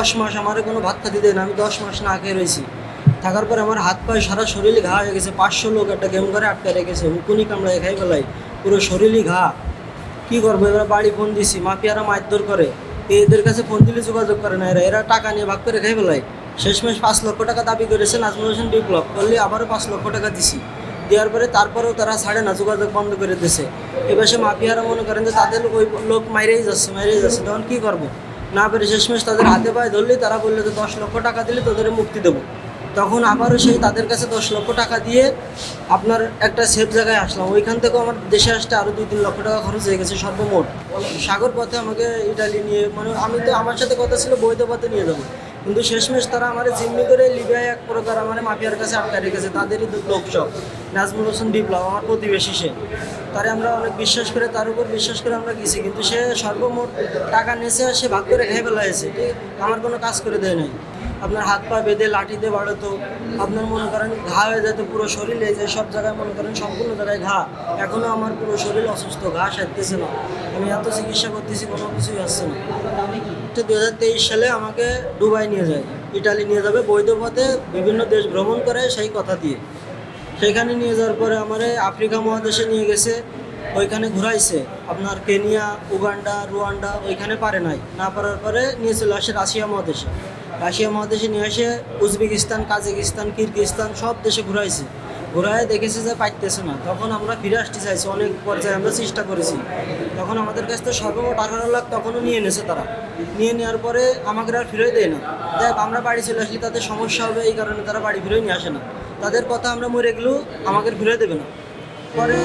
দশ মাস আমার কোনো ভাত খাতে দেয় না। আমি দশ মাস না খেয়ে রয়েছি। থাকার পরে আমার হাত পায়ে সারা শরীরে ঘা হয়ে গেছে। পাঁচশো লোক একটা গেম করে আটকে রেখেছে। উকুনি কামড়ায় খাই বেলায় পুরো শরীরই ঘা। কি করব? এবার বাড়ি ফোন দিছি। মাফিয়ারা মারধর করে। এদের কাছে ফোন দিলে যোগাযোগ করে না এরা। এরা টাকা নিয়ে ভাগ করে খাই বেলায় শেষমেশ পাঁচ লক্ষ টাকা দাবি করেছে নাজমুল হোসেন বিপ্লব। করলে আবারও পাঁচ লক্ষ টাকা দিছি। দেওয়ার পরে তারপরেও তারা ছাড়ে না। যোগাযোগ বন্ধ করে দিয়েছে। এবার সে মাফিয়ারা মনে করেন যে তাদের ওই লোক মাইরেই যাচ্ছে মাইরেই যাচ্ছে। তখন কী করব? না পেরে শেষমেশ তাদের হাতে পায়ে ধরলে তারা বলল যে দশ লক্ষ টাকা দিলে তোদের মুক্তি দেবো। তখন আবারও সেই তাদের কাছে দশ লক্ষ টাকা দিয়ে আপনার একটা সেফ জায়গায় আসলাম। ওইখান থেকেও আমার দেশে আসতে আরও দুই, তিন লক্ষ টাকা খরচ হয়ে গেছে সর্বমোট। সাগর পথে আমাকে ইটালি নিয়ে মানে আমি তো আমার সাথে কথা ছিল বৈধ পথে নিয়ে যাব। কিন্তু শেষমেশ তারা আমার জিম্মি করে লিবিয়ায় এক প্রকার আমার মাফিয়ার কাছে আটকা রেখেছে। তাদেরই তো লোক সব। নাজমুল হোসেন বিপ্লব, আমার প্রতিবেশী সে। তারে আমরা অনেক বিশ্বাস করে, তার উপর বিশ্বাস করে আমরা গেছি। কিন্তু সে সর্বমোট টাকা নেছে সে ভাগ করে খেয়ে ফেলা হয়েছে আমার কোনো কাজ করে দেয় নাই। আপনার হাত পা বেঁধে লাঠি দিয়ে বাড়াতো। আপনার মনে করেন ঘা হয়ে যেত, পুরো শরীরে যে সব জায়গায় মনে করেন সম্পূর্ণ জায়গায় ঘা। এখনও আমার পুরো শরীর অসুস্থ, ঘা সারতেছে না। আমি এত চিকিৎসা করতেছি, কোনো কিছুই আসছে না। তো তেইশ সালে আমাকে দুবাই নিয়ে যায়। ইটালি নিয়ে যাবে, বৈধ পথে বিভিন্ন দেশ ভ্রমণ করে সেই কথা দিয়ে। সেখানে নিয়ে যাওয়ার পরে আমার আফ্রিকা মহাদেশে নিয়ে গেছে, ওইখানে ঘুরাইছে। আপনার কেনিয়া, উগান্ডা, রুয়ান্ডা, ওইখানে পারে নাই। না পারার পরে নিয়ে চলে আসে রাশিয়া মহাদেশে। রাশিয়া মহাদেশে নিয়ে আসে উজবেকিস্তান, কাজাকিস্তান, কিরগিস্তান সব দেশে ঘুরাইছে। ঘুরায় দেখেছে যে পাইতেছে না। তখন আমরা ফিরে আসতে চাইছি, অনেক পর্যায়ে আমরা চেষ্টা করেছি। তখন আমাদের কাছ থেকে সর্বমোট আঠারো লাখ তখনও নিয়ে এনেছে তারা। নিয়ে নেওয়ার পরে আমাকে আর ফিরে দেয় না। দেখ আমরা বাড়ি চলে আসলে তাদের সমস্যা হবে, এই কারণে তারা বাড়ি ফিরে নিয়ে আসে না। তাদের কথা আমরা মরে গেলেও আমাকে ফিরে দেবে না। পরে